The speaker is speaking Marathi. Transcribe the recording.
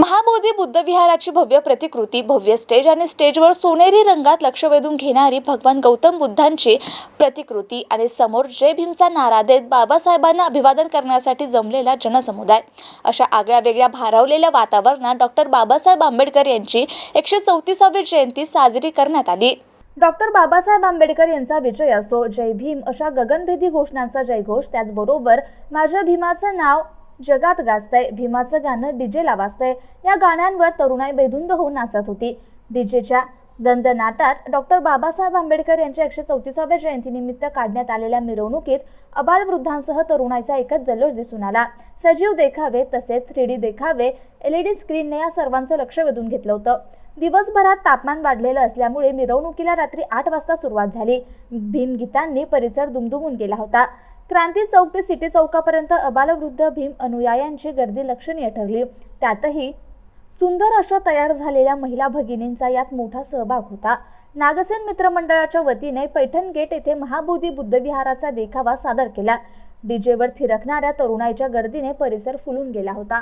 महाबोधी बुद्ध विहाराची भव्य प्रतिकृती भव्य स्टेज आणि स्टेजवर सोनेरी रंगात लक्ष वेधून घेणारी भगवान गौतम बुद्धांची प्रतिकृती आणि समोर जय भीमचा नारा देत बाबासाहेबांना अभिवादन करण्यासाठी जमलेला जनसमुदाय. अशा आगळ्या वेगळ्या भारावलेल्या वातावरणात डॉक्टर बाबासाहेब आंबेडकर यांची एकशे चौतीसावी जयंती साजरी करण्यात आली. डॉक्टर बाबासाहेब आंबेडकर यांचा विजय असो जय भीम अशा गगनभेदी घोषणांचा जयघोष त्याचबरोबर माझ्या भीमाचं नाव जगात गाजतंय भीमाचं गाणं डीजेला वाजतंय या गाण्यांवर तरुणाई बेधुंद होऊन नाचत होती. डीजेच्या दंदनाटात डॉक्टर बाबासाहेब आंबेडकर यांच्या एकशे चौतीसाव्या जयंतीनिमित्त काढण्यात आलेल्या मिरवणुकीत अबालवृद्धांसह तरुणाईचा एकच जल्लोष दिसून आला. सजीव देखावे तसेच थ्री डी देखावे एल ई डी स्क्रीनने या सर्वांचं लक्ष वेधून घेतलं होतं. दिवसभरात तापमान वाढलेलं असल्यामुळे मिरवणुकीला रात्री आठ वाजता सुरुवात झाली. भीमगीतांनी परिसर दुमदुमून गेला होता. क्रांती चौक ते सिटी चौकापर्यंत अबालवृद्ध भीम अनुयायांची गर्दी लक्षणीय ठरली. त्यातही सुंदर अशा तयार झालेल्या महिला भगिनींचा यात मोठा सहभाग होता. नागसेन मित्रमंडळाच्या वतीने पैठण गेट येथे महाबोधी बुद्धविहाराचा देखावा सादर केला. डीजेवर थिरकणाऱ्या तरुणाईच्या गर्दीने परिसर फुलून गेला होता.